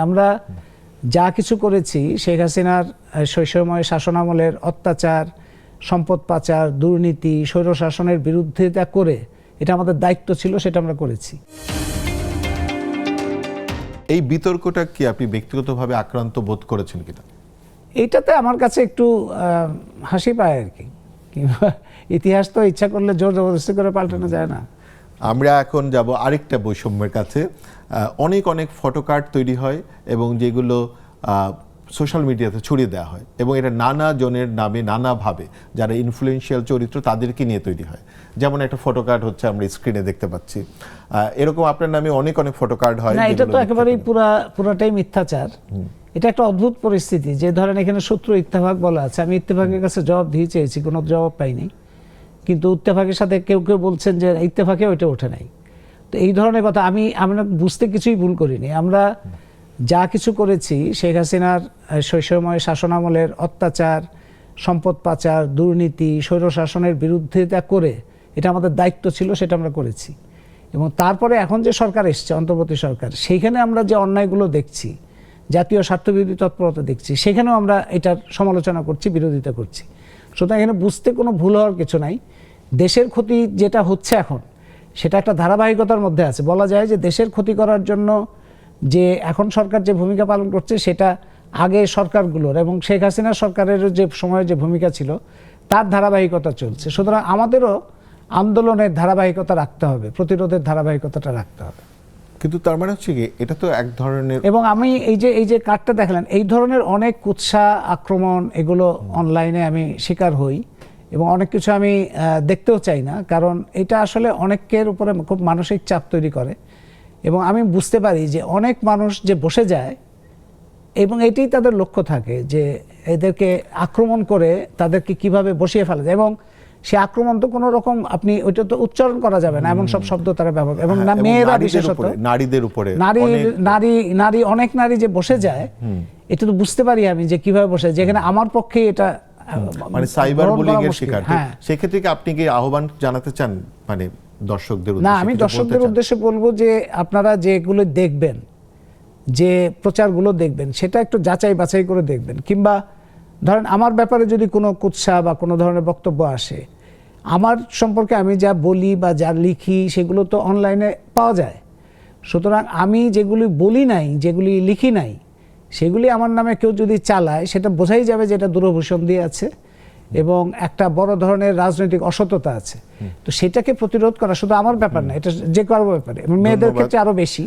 আমরা যা কিছু করেছি শেখ হাসিনার শৈশবময় শাসনামলের অত্যাচার সম্পদ পাচার দুর্নীতি স্বৈর শাসনের বিরুদ্ধিতা করে এটা আমাদের দায়িত্ব ছিল সেটা আমরা করেছি। এই বিতর্কটা কি আপনি ব্যক্তিগতভাবে আক্রান্ত বোধ করেছেন কিনা? এইটাতে আমার কাছে একটু হাসি পায় আর কি। কিংবা ইতিহাস তো ইচ্ছা করলে জোর জবরদস্তি করে পাল্টানো যায় না। আমরা এখন যাব আরেকটা বৈষম্যের কাছে। অনেক অনেক ফটোকার্ড তৈরি হয় এবং যেগুলো সোশ্যাল মিডিয়াতে ছড়িয়ে দেওয়া হয় এবং এটা নানা জনের নামে নানাভাবে যারা ইনফ্লুয়েন্সিয়াল চরিত্র তাদেরকে নিয়ে তৈরি হয়। যেমন একটা ফটোকার্ড হচ্ছে আমরা স্ক্রিনে দেখতে পাচ্ছি। আহ, এরকম আপনার নামে অনেক অনেক ফটোকার্ড হয় না এটা তো একেবারেই পুরা পুরাটাই মিথ্যাচার। এটা একটা অদ্ভুত পরিস্থিতি। যে ধরেন এখানে শত্রু ইত্তেফাক বলা আছে আমি ইত্তেফাকের কাছে জবাব দিয়ে চেয়েছি কোনো জবাব পাইনি। কিন্তু ইত্তেফাকের সাথে কেউ কেউ বলছেন যে ইত্তেফাকে ওইটা ওঠে নাই। তো এই ধরনের কথা আমি, আমরা বুঝতে কিছুই ভুল করিনি। আমরা যা কিছু করেছি, শেখ হাসিনার শৈশবময় শাসনামলের অত্যাচার, সম্পদ পাচার, দুর্নীতি, স্বৈর শাসনের বিরুদ্ধিতা করে এটা আমাদের দায়িত্ব ছিল, সেটা আমরা করেছি। এবং তারপরে এখন যে সরকার এসছে, অন্তর্বর্তী সরকার, সেইখানে আমরা যে অন্যায়গুলো দেখছি, জাতীয় স্বার্থবিরোধী তৎপরতা দেখছি, সেখানেও আমরা এটার সমালোচনা করছি, বিরোধিতা করছি। সুতরাং এখানে বুঝতে কোনো ভুল হওয়ার কিছু নাই। দেশের ক্ষতি যেটা হচ্ছে এখন, সেটা একটা ধারাবাহিকতার মধ্যে আছে। বলা যায় যে দেশের ক্ষতি করার জন্য যে এখন সরকার যে ভূমিকা পালন করছে, সেটা আগে সরকারগুলোর এবং শেখ হাসিনা সরকারের যে সময় যে ভূমিকা ছিল, তার ধারাবাহিকতা চলছে। সুতরাং আমাদেরও আন্দোলনের ধারাবাহিকতা রাখতে হবে, প্রতিরোধের ধারাবাহিকতাটা রাখতে হবে। কিন্তু তার মানে হচ্ছে কি এটা তো এক ধরনের এবং আমি এই যে এই যে কার্ডটা দেখালেন এই ধরনের অনেক কুৎসা আক্রমণ এগুলো অনলাইনে আমি শিকার হই এবং অনেক কিছু আমি দেখতেও চাই না। কারণ এটা আসলে অনেকের উপরে খুব মানসিক চাপ তৈরি করে এবং আমি বুঝতে পারি যে অনেক মানুষ যে বসে যায় এবং এটাই তাদের লক্ষ্য থাকে যে এদেরকে আক্রমণ করে তাদেরকে কীভাবে বসিয়ে ফেলা যায় এবং সে আক্রমণ তো কোনো রকম আপনি ওইটা তো উচ্চারণ করা যাবে না এমন সব শব্দ তারা ব্যবহার এবং না হ্যাঁ, মেয়েরা বিশেষত নারীদের উপরে নারী নারী নারী অনেক নারী যে বসে যায় এটা তো বুঝতে পারি আমি যে কীভাবে বসে যেখানে আমার পক্ষে এটা মানে সাইবার বুলিং এর শিকার। হ্যাঁ। সেক্ষেত্রে কি আপনি কি আহ্বান জানাতে চান মানে দর্শকদের না আমি দর্শকদের উদ্দেশ্যে বলব যে আপনারা যেগুলো দেখবেন যে প্রচারগুলো দেখবেন সেটা একটু যাচাই বাছাই করে দেখবেন কিংবা ধরেন আমার ব্যাপারে যদি কোনো কুৎসা বা কোনো ধরনের বক্তব্য আসে আমার সম্পর্কে আমি যা বলি বা যা লিখি সেগুলো তো অনলাইনে পাওয়া যায়। সুতরাং আমি যেগুলি বলি নাই যেগুলি লিখি নাই সেগুলি আমার নামে কেউ যদি চালায় সেটা বোঝাই যাবে যে এটা দূরভূষণ দিয়ে আছে এবং একটা বড় ধরনের রাজনৈতিক অসততা আছে। তো সেটাকে প্রতিরোধ করা শুধু আমার ব্যাপার না এটা যে কারও ব্যাপারে। এবং মেয়েদের ক্ষেত্রে আরও বেশি।